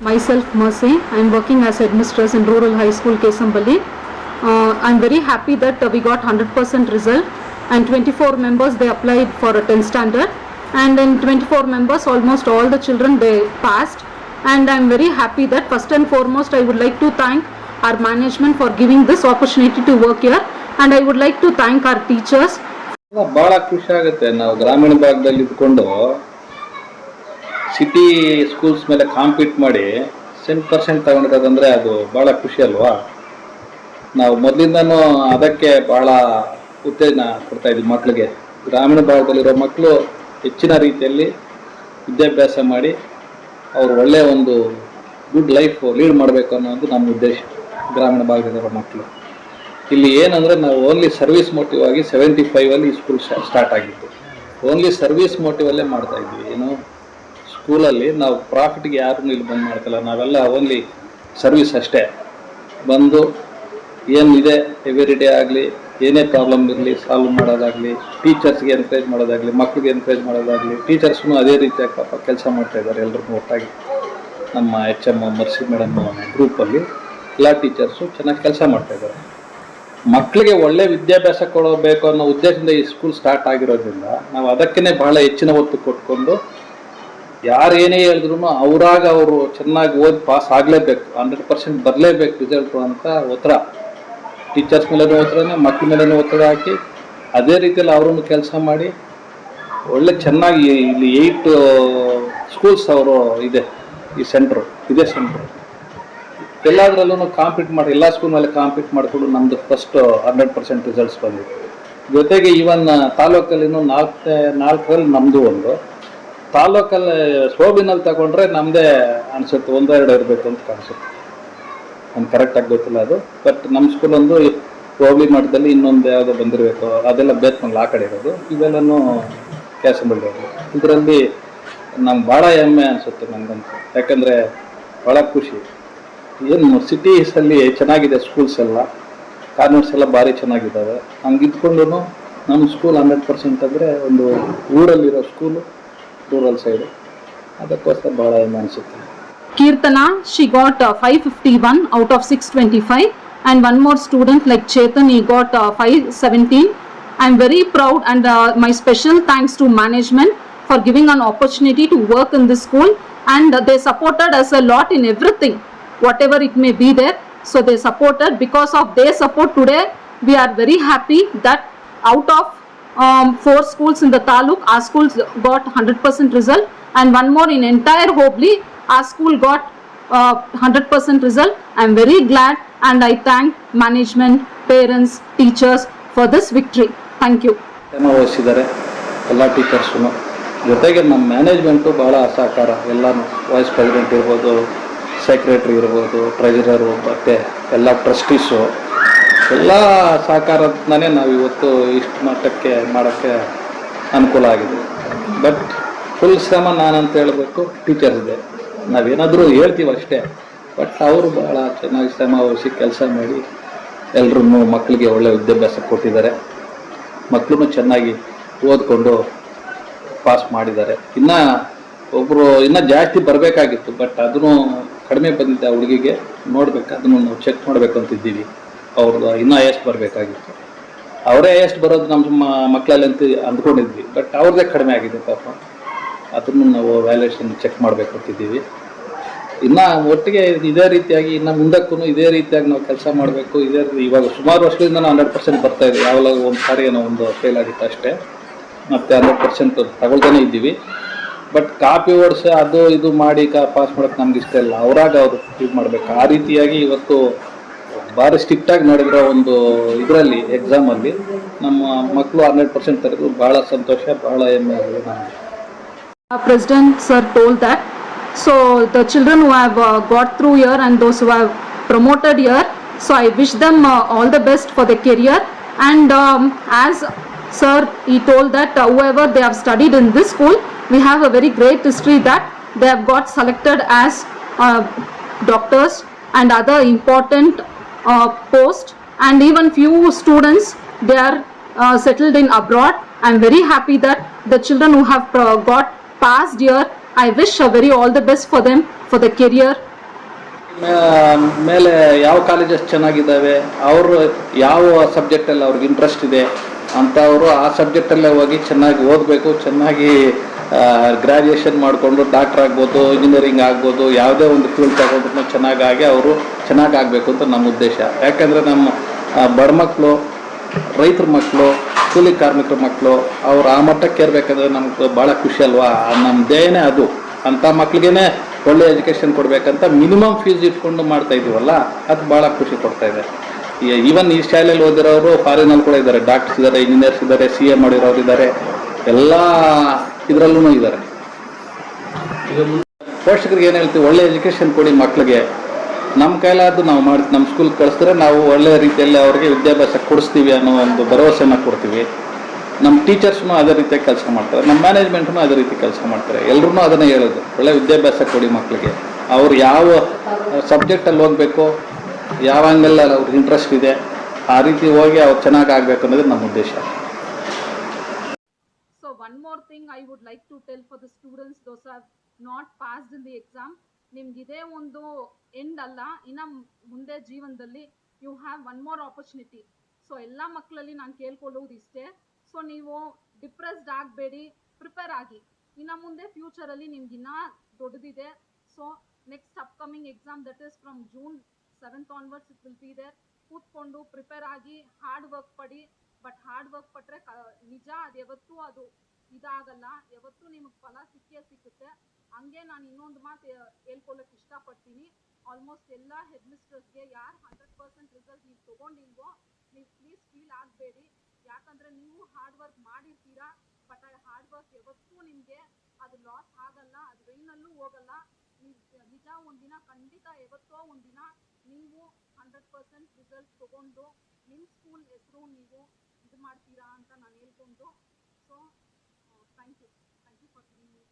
Myself Mercy, I am working as headmistress in rural high school Kesambali. Uh, I am very happy that uh, we got 100% result and 24 members they applied for a 10 standard and in 24 members almost all the children they passed and I am very happy that first and foremost I would like to thank our management for giving this opportunity to work here and I would like to thank our teachers ಬಹಳ ಖುಷಿ ಆಗುತ್ತೆ ನಾವು ಗ್ರಾಮೀಣ ಭಾಗದಲ್ಲಿ ಇದ್ಕೊಂಡು City schools ಮೇಲೆ compete ಮಾಡಿ cent percent ತಗೊಂಡಿರೋದಂದ್ರೆ ಅದು ಬಹಳ ಖುಷಿ ಅಲ್ವಾ? ನಾವು ಮೊದಲಿಂದನೂ ಅದಕ್ಕೆ ಬಹಳ ಉತ್ತೇಜನ ಕೊಡ್ತಾ ಇದ್ವಿ ಮಕ್ಕಳಿಗೆ ಗ್ರಾಮೀಣ ಭಾಗದಲ್ಲಿರೋ ಮಕ್ಕಳು ಹೆಚ್ಚಿನ ರೀತಿಯಲ್ಲಿ ವಿದ್ಯಾಭ್ಯಾಸ ಮಾಡಿ ಅವರು ಒಳ್ಳೆಯ ಒಂದು ಗುಡ್ ಲೈಫ್ ಲೀಡ್ ಮಾಡಬೇಕು ಅನ್ನೋದು ನಮ್ಮ ಉದ್ದೇಶ, ಗ್ರಾಮೀಣ ಭಾಗದಲ್ಲಿರೋ ಮಕ್ಕಳು ಇಲ್ಲಿ ಏನಂದ್ರೆ ನಾವು ಓನ್ಲಿ ಸರ್ವಿಸ್ ಮೋಟಿವ್ ಆಗಿ ಸೆವೆಂಟಿ ಫೈವ್ ಅಲ್ಲಿ ಸ್ಕೂಲ್ ಸ್ಟಾರ್ಟ್ ಆಗಿತ್ತು ಓನ್ಲಿ ಸರ್ವಿಸ್ ಮೋಟಿವ್ ಅಲ್ಲೇ ಮಾಡ್ತಾ ಇದ್ವಿ. ಏನು? ಸ್ಕೂಲಲ್ಲಿ ನಾವು ಪ್ರಾಫಿಟ್ಗೆ ಯಾರು ಇಲ್ಲಿ ಬಂದ್ ಮಾಡ್ತಿಲ್ಲ. ನಾವೆಲ್ಲ ಓನ್ಲಿ ಸರ್ವಿಸ್ ಅಷ್ಟೇ. ಬಂದು ಏನಿದೆ ಎವ್ರಿ ಡೇ ಆಗಲಿ, ಏನೇ ಪ್ರಾಬ್ಲಮ್ ಇರಲಿ ಸಾಲ್ವ್ ಮಾಡೋದಾಗಲಿ ಟೀಚರ್ಸ್ಗೆ ಎನ್ಕರೇಜ್ ಮಾಡೋದಾಗಲಿ, ಮಕ್ಳಿಗೆ ಎನ್ಕರೇಜ್ ಮಾಡೋದಾಗಲಿ ಟೀಚರ್ಸ್ನು ಅದೇ ರೀತಿಯಾಗಿ ಪಾಪ ಕೆಲಸ ಮಾಡ್ತಾ ಇದ್ದಾರೆ ಎಲ್ರಿಗೂ ಒಟ್ಟಾಗಿ. ನಮ್ಮ ಎಚ್ ಎಂ ಮರ್ಸಿ ಮೇಡಮ್ ಗ್ರೂಪಲ್ಲಿ ಎಲ್ಲ ಟೀಚರ್ಸು ಚೆನ್ನಾಗಿ ಕೆಲಸ ಮಾಡ್ತಾ ಇದ್ದಾರೆ. ಮಕ್ಕಳಿಗೆ ಒಳ್ಳೆ ವಿದ್ಯಾಭ್ಯಾಸ ಕೊಡಬೇಕು ಅನ್ನೋ ಉದ್ದೇಶದಿಂದ ಈ ಸ್ಕೂಲ್ ಸ್ಟಾರ್ಟ್ ಆಗಿರೋದ್ರಿಂದ ನಾವು ಅದಕ್ಕೇ ಬಹಳ ಹೆಚ್ಚಿನ ಒತ್ತು ಕೊಟ್ಕೊಂಡು ಯಾರು ಏನೇ ಹೇಳಿದ್ರು ಅವರಾಗ ಅವರು ಚೆನ್ನಾಗಿ ಓದಿ ಪಾಸ್ ಆಗಲೇಬೇಕು ಹಂಡ್ರೆಡ್ ಪರ್ಸೆಂಟ್ ಬರಲೇಬೇಕು ರಿಸಲ್ಟು ಅಂತ ಒತ್ತಡ ಟೀಚರ್ಸ್ ಮೇಲೆ ಒತ್ತಡನೇ ಮಕ್ಕಳ ಮೇಲೇನೂ ಒತ್ತಡ ಹಾಕಿ ಅದೇ ರೀತಿಯಲ್ಲಿ ಅವರನ್ನು ಕೆಲಸ ಮಾಡಿ ಒಳ್ಳೆ ಚೆನ್ನಾಗಿ ಇಲ್ಲಿ ಏಯ್ಟ್ ಸ್ಕೂಲ್ಸ್ ಅವರು ಇದೆ, ಈ ಸೆಂಟ್ರು ಇದೇ ಸೆಂಟ್ರು ಎಲ್ಲದರಲ್ಲೂ ಕಾಂಪೀಟ್ ಮಾಡಿ, ಎಲ್ಲ ಸ್ಕೂಲ್ ಮೇಲೆ ಕಾಂಪೀಟ್ ಮಾಡಿಕೊಂಡು ನಮ್ಮದು ಫಸ್ಟ್ ಹಂಡ್ರೆಡ್ ಪರ್ಸೆಂಟ್ ರಿಸಲ್ಟ್ಸ್ ಬಂದಿತ್ತು. ಜೊತೆಗೆ ಈವನ್ ತಾಲೂಕಲ್ಲಿನೂ ನಾಲ್ಕು, ನಾಲ್ಕರಲ್ಲಿ ನಮ್ಮದು ಒಂದು. ತಾಲೂಕಲ್ಲಿ ಸೋಬಿನಲ್ಲಿ ತಗೊಂಡ್ರೆ ನಮ್ಮದೇ ಅನ್ಸುತ್ತೆ, ಒಂದೆರಡು ಇರಬೇಕು ಅಂತ ಕಾಣಿಸುತ್ತೆ. ನಮ್ಗೆ ಕರೆಕ್ಟಾಗಿ ಗೊತ್ತಿಲ್ಲ ಅದು. ಬಟ್ ನಮ್ಮ ಸ್ಕೂಲ್ ಒಂದು ಹೋಬಳಿ ಮಠದಲ್ಲಿ ಇನ್ನೊಂದು ಯಾವುದೋ ಬಂದಿರಬೇಕು, ಅದೆಲ್ಲ ಬೇತ್ಮಲ್ಲಿ ಆ ಕಡೆ ಇರೋದು. ಇವೆಲ್ಲನೂ ಬಿಡೋದು ಇದರಲ್ಲಿ ನಮ್ಗೆ ಭಾಳ ಹೆಮ್ಮೆ ಅನಿಸುತ್ತೆ ನನಗಂತೂ ಯಾಕಂದರೆ ಭಾಳ ಖುಷಿ. ಏನು ಸಿಟೀಸಲ್ಲಿ ಚೆನ್ನಾಗಿದೆ ಸ್ಕೂಲ್ಸ್ ಎಲ್ಲ. ಕಾನ್ವೆಂಟ್ಸ್ ಎಲ್ಲ ಭಾರಿ ಚೆನ್ನಾಗಿದ್ದಾವೆ. ಹಂಗೆ ಇದ್ಕೊಂಡು ನಮ್ಮ ಸ್ಕೂಲ್ ಹಂಡ್ರೆಡ್ ಪರ್ಸೆಂಟ್ ಅಂದರೆ ಒಂದು ಊರಲ್ಲಿರೋ school ರೂರಲ್ ಸೈಡು ಅದಕ್ಕೋಸ್ಕರ ಭಾಳ ಹೆಮ್ಮೆ ಅನಿಸುತ್ತೆ Kirtana, she got uh, 551 out of 625 and one more student like Chetan, he got uh, 517. I'm very proud and uh, my special thanks to management for giving an opportunity to work in this school and uh, they supported us a lot in everything, whatever it may be there. So they supported because of their support today, we are very happy that out of um, four schools in the taluk, our schools got 100% result and one more in entire Hobli, our school got uh, 100% uh, result. I am very glad and I thank management, parents, teachers for this victory. Thank you. ವಹಿಸಿದ್ದಾರೆ ಎಲ್ಲ teachers ಜೊತೆಗೆ ನಮ್ಮ management ಭಾಳ ಸಹಕಾರ ಎಲ್ಲನೂ vice president ಇರ್ಬೋದು secretary ಇರ್ಬೋದು ಟ್ರೆಜರರು ಮತ್ತು ಎಲ್ಲ ಟ್ರಸ್ಟೀಸು ಎಲ್ಲ ಸಹಕಾರದಿಂದನೇ ನಾವು ಇವತ್ತು ಇಷ್ಟು ಮಟ್ಟಕ್ಕೆ ಮಾಡೋಕ್ಕೆ ಅನುಕೂಲ ಆಗಿದೆ. ಬಟ್ ಫುಲ್ ಶ್ರಮ ನಾನಂತ ಹೇಳಬೇಕು ಟೀಚರ್ಸ್ದೆ ನಾವೇನಾದರೂ ಹೇಳ್ತೀವಿ ಅಷ್ಟೇ. ಬಟ್ ಅವರು ಭಾಳ ಚೆನ್ನಾಗಿ ಶ್ರಮ ವಹಿಸಿ ಕೆಲಸ ಮಾಡಿ ಎಲ್ಲರೂ ಮಕ್ಕಳಿಗೆ ಒಳ್ಳೆ ವಿದ್ಯಾಭ್ಯಾಸ ಕೊಟ್ಟಿದ್ದಾರೆ. ಮಕ್ಕಳು ಚೆನ್ನಾಗಿ ಓದ್ಕೊಂಡು ಪಾಸ್ ಮಾಡಿದ್ದಾರೆ. ಇನ್ನ ಒಬ್ಬರು ಇನ್ನೂ ಜಾಸ್ತಿ ಬರಬೇಕಾಗಿತ್ತು ಬಟ್ ಅದನ್ನು ಕಡಿಮೆ ಬಂದಿದ್ದ ಹುಡುಗಿಗೆ ನೋಡ್ಬೇಕು, ಅದನ್ನು ನಾವು ಚೆಕ್ ಮಾಡಬೇಕು ಅಂತಿದ್ದೀವಿ. ಅವ್ರದ್ದು ಇನ್ನೂ ಹೈಯೆಸ್ಟ್ ಬರಬೇಕಾಗಿತ್ತು. ಅವರೇ ಹೈಯೆಸ್ಟ್ ಬರೋದು ನಮ್ಮ ಮಕ್ಕಳಲ್ಲಿ ಅಂತ ಅಂದ್ಕೊಂಡಿದ್ವಿ. ಬಟ್ ಅವ್ರದ್ದೇ ಕಡಿಮೆ ಆಗಿದೆ ಪಾಪ. ಅದನ್ನು ನಾವು ವ್ಯಾಲ್ಯೂಷನ್ ಚೆಕ್ ಮಾಡಬೇಕು ಅಂತಿದ್ದೀವಿ. ಇನ್ನು ಒಟ್ಟಿಗೆ ಇದೇ ರೀತಿಯಾಗಿ ಇನ್ನು ಮುಂದಕ್ಕೂ ಇದೇ ರೀತಿಯಾಗಿ ನಾವು ಕೆಲಸ ಮಾಡಬೇಕು. ಇದೇ ಇವಾಗ ಸುಮಾರು ವರ್ಷದಿಂದ ನಾವು ಹಂಡ್ರೆಡ್ ಪರ್ಸೆಂಟ್ ಬರ್ತಾ ಇದ್ದೀವಿ. ಯಾವಾಗ ಒಂದು ಸಾರಿ ಏನೋ ಒಂದು ಫೇಲ್ ಆಗಿತ್ತು ಅಷ್ಟೇ. ಮತ್ತೆ ಹಂಡ್ರೆಡ್ ಪರ್ಸೆಂಟ್ ತಗೊಳ್ತಾನೆ ಇದ್ದೀವಿ. ಬಟ್ ಕಾಪಿ ಓಡಿಸಿ ಅದು ಇದು ಮಾಡಿ ಕಾ ಪಾಸ್ ಮಾಡೋಕ್ಕೆ ನಮ್ಗೆ ಇಷ್ಟ ಇಲ್ಲ. ಅವರಾಗ ಅವರು ಇದು ಮಾಡಬೇಕು. ಆ ರೀತಿಯಾಗಿ ಇವತ್ತು ಭಾರಿ ಸ್ಟ್ರಿಕ್ಟಾಗಿ ನಡೆದಿರೋ ಒಂದು ಇದರಲ್ಲಿ ಎಕ್ಸಾಮಲ್ಲಿ ನಮ್ಮ ಮಕ್ಕಳು ಹನ್ನೆರಡು ಪರ್ಸೆಂಟ್ ತೆಗೆದು ಭಾಳ ಸಂತೋಷ ಭಾಳ ಹೆಮ್ಮೆ president sir told that so the children who have got who have and got through here and those who have promoted here, so the wish them the all the best for their career. And who as sir, he told that this school, we have a very great history that they have got selected as uh, doctors important uh, post and even few students they are uh, settled in abroad. I am very happy that the children who have uh, got passed here I wish a very all the best for them for the career. ಮೇಲೆ ಯಾವ colleges ಚೆನ್ನಾಗಿದ್ದಾವೆ ಅವರು ಯಾವ ಸಬ್ಜೆಕ್ಟಲ್ಲಿ ಅವ್ರಿಗೆ interest ಇದೆ ಅಂಥವರು ಆ ಸಬ್ಜೆಕ್ಟಲ್ಲೇ ಹೋಗಿ ಚೆನ್ನಾಗಿ ಓದಬೇಕು ಚೆನ್ನಾಗಿ ಗ್ರ್ಯಾಜುಯೇಷನ್ ಮಾಡಿಕೊಂಡು ಡಾಕ್ಟರ್ ಆಗ್ಬೋದು ಇಂಜಿನಿಯರಿಂಗ್ ಆಗ್ಬೋದು ಯಾವುದೇ ಒಂದು ಫೀಲ್ಡ್ ತಗೊಂಡ್ರು ಚೆನ್ನಾಗಾಗಿ ಅವರು ಚೆನ್ನಾಗಿ ಆಗಬೇಕು ಅಂತ ನಮ್ಮ ಉದ್ದೇಶ. ಯಾಕಂದರೆ ನಮ್ಮ ಬಡ ಮಕ್ಕಳು ರೈತರ ಮಕ್ಕಳು ಕೂಲಿ ಕಾರ್ಮಿಕರ ಮಕ್ಕಳು ಅವ್ರು ಆ ಮಟ್ಟಕ್ಕೆ ಇರಬೇಕಂದ್ರೆ ನಮ್ಗೆ ಭಾಳ ಖುಷಿ ಅಲ್ವಾ? ನಮ್ಮ ಧ್ಯೇಯನೇ ಅದು. ಅಂಥ ಮಕ್ಳಿಗೇ ಒಳ್ಳೆ ಎಜುಕೇಷನ್ ಕೊಡಬೇಕಂತ ಮಿನಿಮಮ್ ಫೀಸ್ ಇಟ್ಕೊಂಡು ಮಾಡ್ತಾ ಇದೀವಲ್ಲ, ಅದು ಭಾಳ ಖುಷಿ ಕೊಡ್ತಾ ಇದೆ. ಈವನ್ ಈ ಶಾಲೆಯಲ್ಲಿ ಓದಿರೋರು ಫಾರಿನಲ್ಲಿ ಕೂಡ ಇದ್ದಾರೆ. ಡಾಕ್ಟರ್ಸ್ ಇದ್ದಾರೆ ಇಂಜಿನಿಯರ್ಸ್ ಇದ್ದಾರೆ ಸಿ ಎ ಮಾಡಿರೋರು ಇದ್ದಾರೆ. ಎಲ್ಲ ಇದರಲ್ಲೂ ಇದ್ದಾರೆ. ಪೋಷಕರಿಗೆ ಏನು ಹೇಳ್ತೀವಿ? ಒಳ್ಳೆ ಎಜುಕೇಷನ್ ಕೊಡಿ ಮಕ್ಕಳಿಗೆ ನಮ್ಮ ಕೈಲಾದ್ದು ನಾವು ಮಾಡಿ ನಮ್ಮ ಸ್ಕೂಲ್ ಕಳಿಸಿದ್ರೆ ನಾವು ಒಳ್ಳೆ ರೀತಿಯಲ್ಲಿ ಅವ್ರಿಗೆ ವಿದ್ಯಾಭ್ಯಾಸ ಕೊಡಿಸ್ತೀವಿ ಅನ್ನೋ ಒಂದು ಭರವಸೆನ ಕೊಡ್ತೀವಿ. ನಮ್ಮ ಟೀಚರ್ಸ್ನು ಅದೇ ರೀತಿಯಾಗಿ ಕೆಲಸ ಮಾಡ್ತಾರೆ. ನಮ್ಮ ಮ್ಯಾನೇಜ್ಮೆಂಟ್ನು ಅದೇ ರೀತಿ ಕೆಲಸ ಮಾಡ್ತಾರೆ. ಎಲ್ಲರೂ ಅದನ್ನೇ ಹೇಳೋದು. ಒಳ್ಳೆ ವಿದ್ಯಾಭ್ಯಾಸ ಕೊಡಿ ಮಕ್ಕಳಿಗೆ ಅವ್ರು ಯಾವ ಸಬ್ಜೆಕ್ಟಲ್ಲಿ ಹೋಗಬೇಕು ಯಾವ ಆ್ಯಂಗಲಲ್ಲಿ ಅವ್ರಿಗೆ ಇಂಟ್ರೆಸ್ಟ್ ಇದೆ ಆ ರೀತಿ ಹೋಗಿ ಅವ್ರು ಚೆನ್ನಾಗಿ ಆಗಬೇಕು ಅನ್ನೋದು ನಮ್ಮ ಉದ್ದೇಶ. So one more thing I would like to tell for the students those who not passed in the exam, ನಿಮ್ಗೆ ಇದೇ ಒಂದು ಎಂಡ್ ಅಲ್ಲ, ಇನ್ನ ಮುಂದೆ ಜೀವನದಲ್ಲಿ you have one more opportunity so ಎಲ್ಲ ಮಕ್ಕಳಲ್ಲಿ ನಾನು ಕೇಳ್ಕೊಳ್ಳೋದು ಇಷ್ಟೇ. ಸೊ ನೀವು ಡಿಪ್ರೆಸ್ಡ್ ಆಗಬೇಡಿ ಪ್ರಿಪೇರ್ ಆಗಿ. ಇನ್ನ ಮುಂದೆ ಫ್ಯೂಚರಲ್ಲಿ ನಿಮ್ಗೆ ಇನ್ನ ದೊಡ್ಡದಿದೆ. So next upcoming exam that is from June seventh onwards it will be there ಕೂತ್ಕೊಂಡು ಪ್ರಿಪೇರ್ ಆಗಿ ಹಾರ್ಡ್ ವರ್ಕ್ ಪಡಿ. ಬಟ್ ಹಾರ್ಡ್ ವರ್ಕ್ ಪಟ್ರೆ ನಿಜ ಅದು ಯಾವತ್ತೂ ಅದು ಇದಾಗಲ್ಲ, ಯಾವತ್ತೂ ನಿಮಗೆ ಫಲ ಸಿಕ್ಕೇ ಸಿಕ್ಕುತ್ತೆ. ಹಂಗೆ ನಾನು ಇನ್ನೊಂದು ಮಾತು ಹೇಳ್ಕೊಳ್ಳೋಕೆ ಇಷ್ಟಪಡ್ತೀನಿ. ಆಲ್ಮೋಸ್ಟ್ ಎಲ್ಲ ಹೆಡ್ ಮಿಸ್ಟ್ರೆಸ್ಗೆ ಯಾರು ಹಂಡ್ರೆಡ್ ಪರ್ಸೆಂಟ್ ರಿಸಲ್ಟ್ ನೀವು ತೊಗೊಂಡಿಲ್ವೋ, ನೀವು ಪ್ಲೀಸ್ ಫೀಲ್ ಆಗಬೇಡಿ. ಯಾಕಂದರೆ ನೀವು ಹಾರ್ಡ್ ವರ್ಕ್ ಮಾಡಿರ್ತೀರಾ ಬಟ್ ಆ ಹಾರ್ಡ್ ವರ್ಕ್ ಯಾವತ್ತೂ ನಿಮಗೆ ಅದು ಲಾಸ್ ಆಗಲ್ಲ, ಅದು ರೈನಲ್ಲೂ ಹೋಗಲ್ಲ. ನಿಜ ಒಂದಿನ ಖಂಡಿತ ಯಾವತ್ತೋ ಒಂದಿನ ನೀವು ಹಂಡ್ರೆಡ್ ಪರ್ಸೆಂಟ್ ರಿಸಲ್ಟ್ ತೊಗೊಂಡು ನಿಮ್ಮ ಸ್ಕೂಲ್ ಹೆಸರು ನೀವು ಇದು ಮಾಡ್ತೀರಾ ಅಂತ ನಾನು ಹೇಳ್ಕೊಂಡು so thank you thank you for giving me